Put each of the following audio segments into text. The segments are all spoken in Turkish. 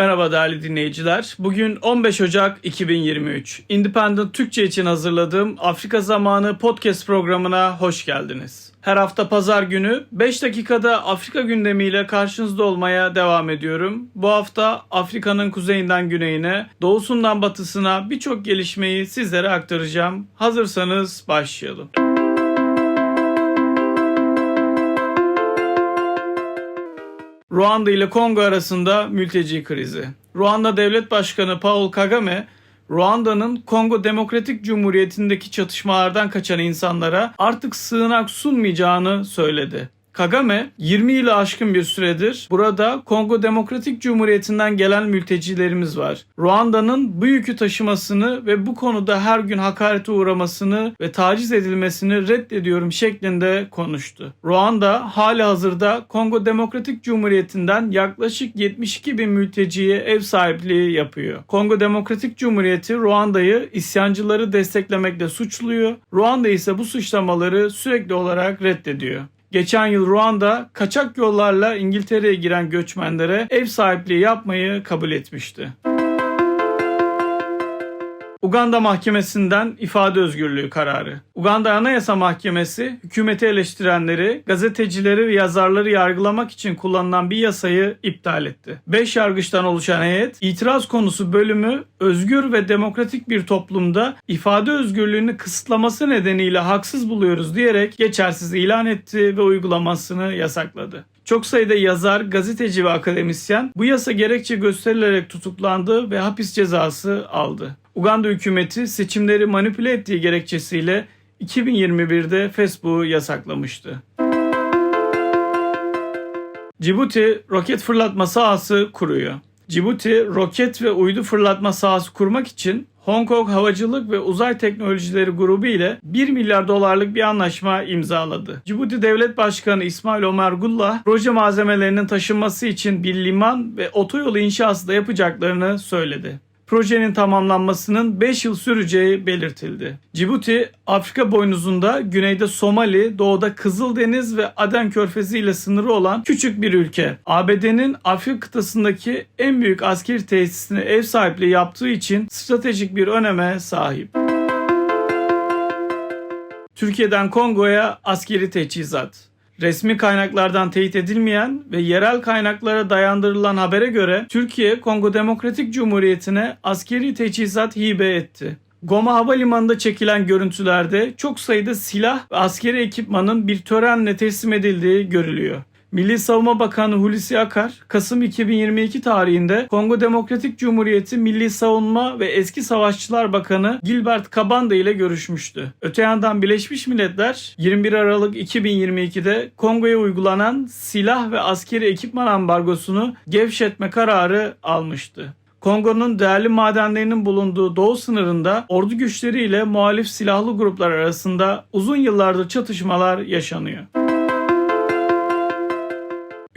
Merhaba değerli dinleyiciler. Bugün 15 Ocak 2023. Independent Türkçe için hazırladığım Afrika Zamanı podcast programına hoş geldiniz. Her hafta pazar günü 5 dakikada Afrika gündemiyle karşınızda olmaya devam ediyorum. Bu hafta Afrika'nın kuzeyinden güneyine, doğusundan batısına birçok gelişmeyi sizlere aktaracağım. Hazırsanız başlayalım. Ruanda ile Kongo arasında mülteci krizi. Ruanda Devlet Başkanı Paul Kagame, Ruanda'nın Kongo Demokratik Cumhuriyeti'ndeki çatışmalardan kaçan insanlara artık sığınak sunmayacağını söyledi. Kagame 20 yılı aşkın bir süredir burada Kongo Demokratik Cumhuriyeti'nden gelen mültecilerimiz var. Ruanda'nın bu yükü taşımasını ve bu konuda her gün hakarete uğramasını ve taciz edilmesini reddediyorum şeklinde konuştu. Ruanda hali hazırda Kongo Demokratik Cumhuriyeti'nden yaklaşık 72 bin mülteciye ev sahipliği yapıyor. Kongo Demokratik Cumhuriyeti Ruanda'yı isyancıları desteklemekle suçluyor. Ruanda ise bu suçlamaları sürekli olarak reddediyor. Geçen yıl Ruanda kaçak yollarla İngiltere'ye giren göçmenlere ev sahipliği yapmayı kabul etmişti. Uganda Mahkemesi'nden ifade özgürlüğü kararı. Uganda Anayasa Mahkemesi hükümeti eleştirenleri, gazetecileri ve yazarları yargılamak için kullanılan bir yasayı iptal etti. 5 yargıçtan oluşan heyet itiraz konusu bölümü özgür ve demokratik bir toplumda ifade özgürlüğünü kısıtlaması nedeniyle haksız buluyoruz diyerek geçersiz ilan etti ve uygulamasını yasakladı. Çok sayıda yazar, gazeteci ve akademisyen bu yasa gerekçe gösterilerek tutuklandı ve hapis cezası aldı. Uganda hükümeti seçimleri manipüle ettiği gerekçesiyle 2021'de Facebook'u yasaklamıştı. Cibuti roket fırlatma sahası kuruyor. Cibuti roket ve uydu fırlatma sahası kurmak için Hong Kong Havacılık ve Uzay Teknolojileri Grubu ile 1 milyar dolarlık bir anlaşma imzaladı. Cibuti Devlet Başkanı İsmail Ömer Gullah, proje malzemelerinin taşınması için bir liman ve otoyolu inşası da yapacaklarını söyledi projenin tamamlanmasının 5 yıl süreceği belirtildi. Cibuti, Afrika boynuzunda güneyde Somali, doğuda Kızıldeniz ve Aden Körfezi ile sınırı olan küçük bir ülke. ABD'nin Afrika kıtasındaki en büyük askeri tesisine ev sahipliği yaptığı için stratejik bir öneme sahip. Türkiye'den Kongo'ya askeri teçhizat. Resmi kaynaklardan teyit edilmeyen ve yerel kaynaklara dayandırılan habere göre Türkiye Kongo Demokratik Cumhuriyeti'ne askeri teçhizat hibe etti. Goma Havalimanı'nda çekilen görüntülerde çok sayıda silah ve askeri ekipmanın bir törenle teslim edildiği görülüyor. Milli Savunma Bakanı Hulusi Akar, Kasım 2022 tarihinde Kongo Demokratik Cumhuriyeti Milli Savunma ve Eski Savaşçılar Bakanı Gilbert Kabanda ile görüşmüştü. Öte yandan Birleşmiş Milletler 21 Aralık 2022'de Kongo'ya uygulanan silah ve askeri ekipman ambargosunu gevşetme kararı almıştı. Kongo'nun değerli madenlerinin bulunduğu doğu sınırında ordu güçleriyle muhalif silahlı gruplar arasında uzun yıllardır çatışmalar yaşanıyor.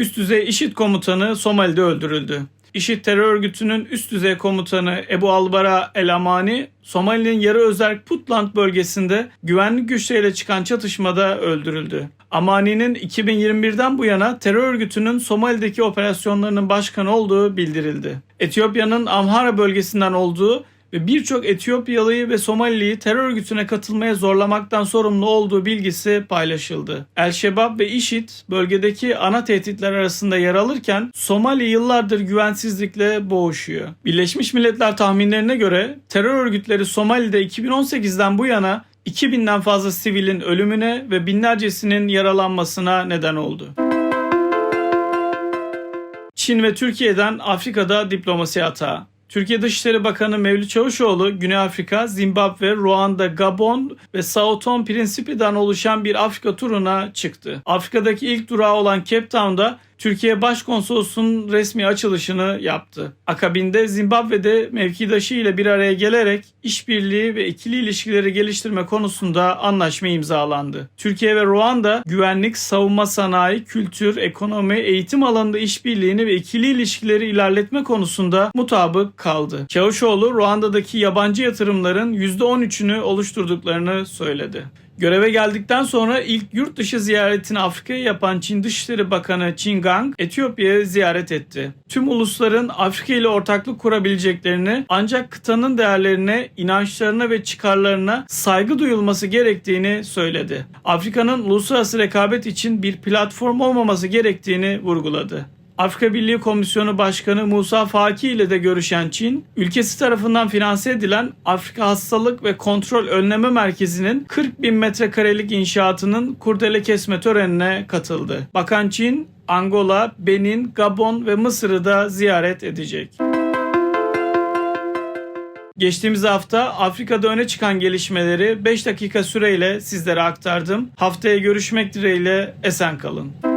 Üst düzey IŞİD komutanı Somali'de öldürüldü. IŞİD terör örgütünün üst düzey komutanı Ebu Albara El Amani, Somali'nin yarı özerk Puntland bölgesinde güvenlik güçleriyle çıkan çatışmada öldürüldü. Amani'nin 2021'den bu yana terör örgütünün Somali'deki operasyonlarının başkanı olduğu bildirildi. Etiyopya'nın Amhara bölgesinden olduğu ve birçok Etiyopyalıyı ve Somaliliyi terör örgütüne katılmaya zorlamaktan sorumlu olduğu bilgisi paylaşıldı. El-Şebab ve IŞİD bölgedeki ana tehditler arasında yer alırken Somali yıllardır güvensizlikle boğuşuyor. Birleşmiş Milletler tahminlerine göre terör örgütleri Somali'de 2018'den bu yana 2000'den fazla sivilin ölümüne ve binlercesinin yaralanmasına neden oldu. Çin ve Türkiye'den Afrika'da diplomasi hata. Türkiye Dışişleri Bakanı Mevlüt Çavuşoğlu, Güney Afrika, Zimbabwe, Ruanda, Gabon ve Sao Tome Principe'den oluşan bir Afrika turuna çıktı. Afrika'daki ilk durağı olan Cape Town'da Türkiye Başkonsolosu'nun resmi açılışını yaptı. Akabinde Zimbabwe'de mevkidaşı ile bir araya gelerek işbirliği ve ikili ilişkileri geliştirme konusunda anlaşma imzalandı. Türkiye ve Ruanda güvenlik, savunma sanayi, kültür, ekonomi, eğitim alanında işbirliğini ve ikili ilişkileri ilerletme konusunda mutabık kaldı. Çavuşoğlu Ruanda'daki yabancı yatırımların %13'ünü oluşturduklarını söyledi. Göreve geldikten sonra ilk yurt dışı ziyaretini Afrika'ya yapan Çin Dışişleri Bakanı Qin Gang, Etiyopya'yı ziyaret etti. Tüm ulusların Afrika ile ortaklık kurabileceklerini ancak kıtanın değerlerine, inançlarına ve çıkarlarına saygı duyulması gerektiğini söyledi. Afrika'nın uluslararası rekabet için bir platform olmaması gerektiğini vurguladı. Afrika Birliği Komisyonu Başkanı Musa Faki ile de görüşen Çin, ülkesi tarafından finanse edilen Afrika Hastalık ve Kontrol Önleme Merkezi'nin 40 bin metrekarelik inşaatının kurdele kesme törenine katıldı. Bakan Çin, Angola, Benin, Gabon ve Mısır'ı da ziyaret edecek. Geçtiğimiz hafta Afrika'da öne çıkan gelişmeleri 5 dakika süreyle sizlere aktardım. Haftaya görüşmek dileğiyle esen kalın.